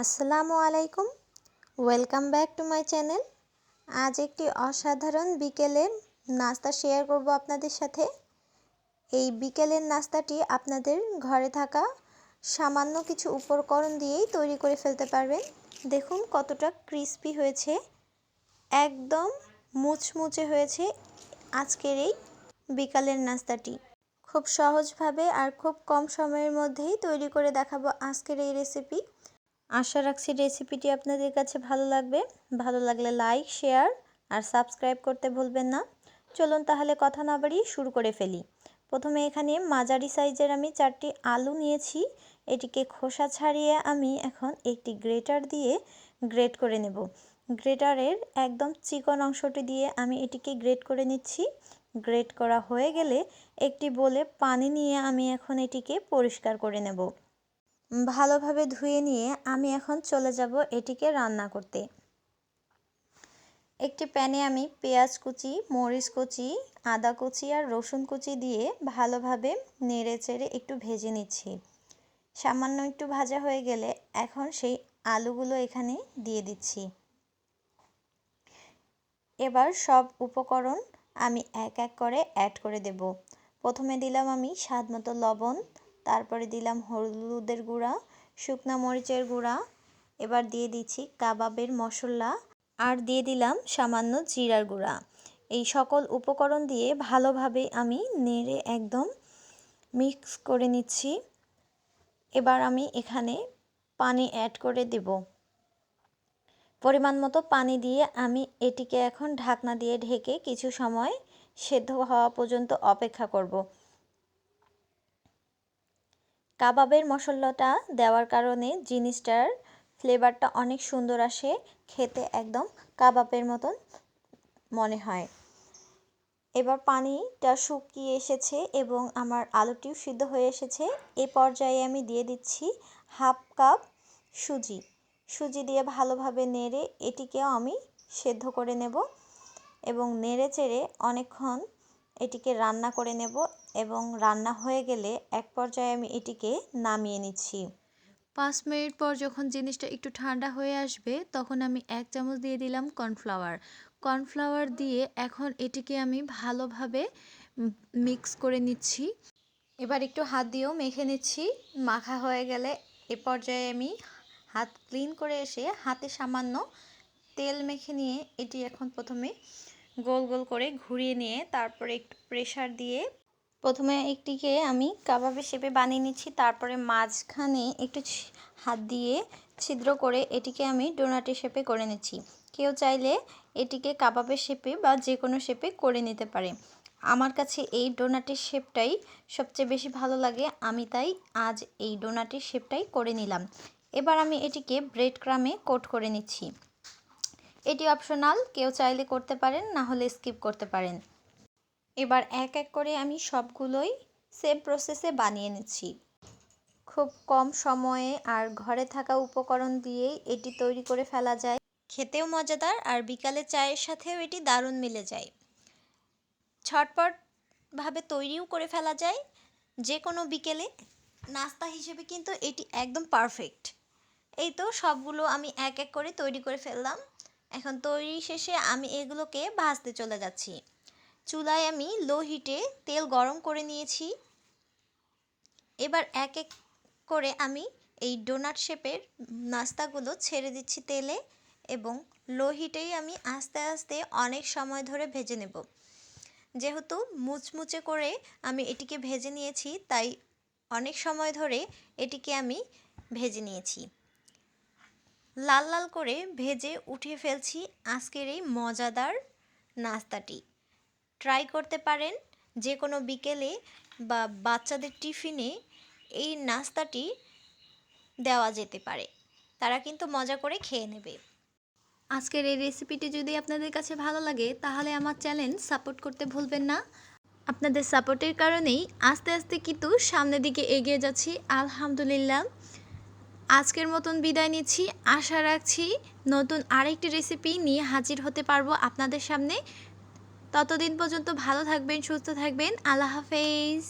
আসসালামু আলাইকুম। Welcome back to my channel আজ একটি অসাধারণ বিকেলের নাস্তা শেয়ার করব আপনাদের সাথে। এই বিকেলের নাস্তাটি আপনাদের ঘরে থাকা সামান্য কিছু উপকরণ দিয়েই তৈরি করে ফেলতে পারবেন। দেখুন কতটা ক্রিস্পি হয়েছে। একদম মুচমুচে হয়েছে আজকের এই বিকালের নাস্তাটি। খুব সহজভাবে আর খুব কম সময়ের মধ্যেই তৈরি করে দেখাবো আজকের এই রেসিপি আশা রাখছি রেসিপিটি আপনাদের কাছে ভালো লাগবে। ভালো লাগলে লাইক শেয়ার আর সাবস্ক্রাইব করতে ভুলবেন না। চলুন তাহলে কথা না বাড়িয়ে শুরু করে ফেলি। প্রথমে এখানে মাঝারি সাইজের আমি চারটি আলু নিয়েছি। এটিকে খোসা ছাড়িয়ে আমি এখন একটি গ্রেটার দিয়ে গ্রেট করে নেব। গ্রেটারের একদম চিকন অংশটি দিয়ে আমি এটিকে গ্রেট করে নিচ্ছি। গ্রেট করা হয়ে গেলে একটি বলে পানি নিয়ে আমি এখন এটিকে পরিষ্কার করে নেব। ভালোভাবে ধুয়ে নিয়ে আমি এখন চলে যাব এটিকে রান্না করতে। একটি প্যানে আমি পেঁয়াজ কুচি, মরিচ কুচি, আদা কুচি আর রসুন কুচি দিয়ে ভালোভাবে নেড়ে চেড়ে একটু ভেজে নিচ্ছি। সামান্য একটু ভাজা হয়ে গেলে এখন সেই আলুগুলো এখানে দিয়ে দিচ্ছি। এবার সব উপকরণ আমি এক এক করে অ্যাড করে দেব। প্রথমে দিলাম আমি স্বাদ মতো লবণ তারপরে দিলাম হলুদের গুঁড়া, শুকনো মরিচের গুঁড়া, এবার দিয়ে দিচ্ছি কাবাবের মশলা, আর দিয়ে দিলাম সামান্য জিরার গুঁড়া। এই সকল উপকরণ দিয়ে ভালোভাবে আমি নেড়ে একদম মিক্স করে নিচ্ছি। এবার আমি এখানে পানি অ্যাড করে দেব। পরিমাণ মতো পানি দিয়ে আমি এটিকে এখন ঢাকনা দিয়ে ঢেকে কিছু সময় সেদ্ধ হওয়া পর্যন্ত অপেক্ষা করব। কাবাবের মশলাটা দেওয়ার কারণে জিনিসটার ফ্লেভারটা অনেক সুন্দর আসে, খেতে একদম কাবাবের মতন মনে হয়। এবার পানিটা শুকিয়ে এসেছে এবং আমার আলুটিও সিদ্ধ হয়ে এসেছে। এ পর্যায়ে আমি দিয়ে দিচ্ছি হাফ কাপ সুজি। সুজি দিয়ে ভালোভাবে নেড়ে এটিকেও আমি সেদ্ধ করে নেব এবং নেড়ে চেড়ে অনেকক্ষণ এটিকে রান্না করে নেব এবং রান্না হয়ে গেলে এক পর্যায়ে আমি এটিকে নামিয়ে নিচ্ছি। পাঁচ মিনিট পর যখন জিনিসটা একটু ঠান্ডা হয়ে আসবে, তখন আমি এক চামচ দিয়ে দিলাম কর্নফ্লাওয়ার। কর্নফ্লাওয়ার দিয়ে এখন এটিকে আমি ভালোভাবে মিক্স করে নিচ্ছি। এবার একটু হাত দিয়েও মেখে নিচ্ছি। মাখা হয়ে গেলে এ পর্যায়ে আমি হাত ক্লিন করে এসে হাতে সামান্য তেল মেখে নিয়ে এটি এখন প্রথমে গোল গোল করে ঘুরিয়ে নিয়ে তারপরে একটু প্রেশার দিয়ে প্রথমে একটিকে আমি কাবাবের শেপে বানিয়ে নিচ্ছি, তারপরে মাঝখানে একটু হাত দিয়ে ছিদ্র করে এটিকে আমি ডোনাটের শেপে করে নিচ্ছি। কেউ চাইলে এটিকে কাবাবের শেপে বা যে কোনো শেপে করে নিতে পারে। আমার কাছে এই ডোনাটের শেপটাই সবচেয়ে বেশি ভালো লাগে, আমি তাই আজ এই ডোনাটের শেপটাই করে নিলাম। এবার আমি এটিকে ব্রেড ক্রামে কোট করে নিচ্ছি। এটি অপশনাল, কেউ চাইলে করতে পারেন, না হলে স্কিপ করতে পারেন। এবার এক এক করে আমি সবগুলোই সেম প্রসেসে বানিয়ে নিচ্ছি। খুব কম সময়ে আর ঘরে থাকা উপকরণ দিয়েই এটি তৈরি করে ফেলা যায়। খেতেও মজাদার আর বিকালে চায়ের সাথেও এটি দারুণ মিলে যায়। ছটপটভাবে তৈরিও করে ফেলা যায়, যে কোনো বিকেলে। নাস্তা হিসেবে কিন্তু এটি একদম পারফেক্ট এই তো সবগুলো আমি এক এক করে তৈরি করে ফেললাম। এখন তৈরি শেষে আমি এগুলোকে ভাজতে চলে যাচ্ছি। চুলায় আমি লো হিটে তেল গরম করে নিয়েছি। এবার এক এক করে আমি এই ডোনাট শেপের নাস্তাগুলো ছেড়ে দিচ্ছি তেলে এবং লো হিটেই আমি আস্তে আস্তে অনেক সময় ধরে ভেজে নেব। যেহেতু মুচমুচে করে আমি এটিকে ভেজে নিয়েছি, তাই অনেক সময় ধরে এটিকে আমি ভেজে নিয়েছি। লাল লাল করে ভেজে উঠিয়ে ফেলছি আজকের এই মজাদার নাস্তাটি। ট্রাই করতে পারেন যে কোনো বিকেলে বা বাচ্চাদের টিফিনে এই নাস্তাটি দেওয়া যেতে পারে। তারা কিন্তু মজা করে খেয়ে নেবে। আজকের এই রেসিপিটি যদি আপনাদের কাছে ভালো লাগে, তাহলে আমার চ্যানেল সাপোর্ট করতে ভুলবেন না। আপনাদের সাপোর্টের কারণেই আস্তে আস্তে কিন্তু সামনের দিকে এগিয়ে যাচ্ছি। আলহামদুলিল্লাহ। আজকের মতন বিদায় নিচ্ছি। আশা রাখছি নতুন আরেকটি রেসিপি নিয়ে হাজির হতে পারব আপনাদের সামনে। ততদিন পর্যন্ত ভালো থাকবেন, সুস্থ থাকবেন। আল্লাহ হাফেজ।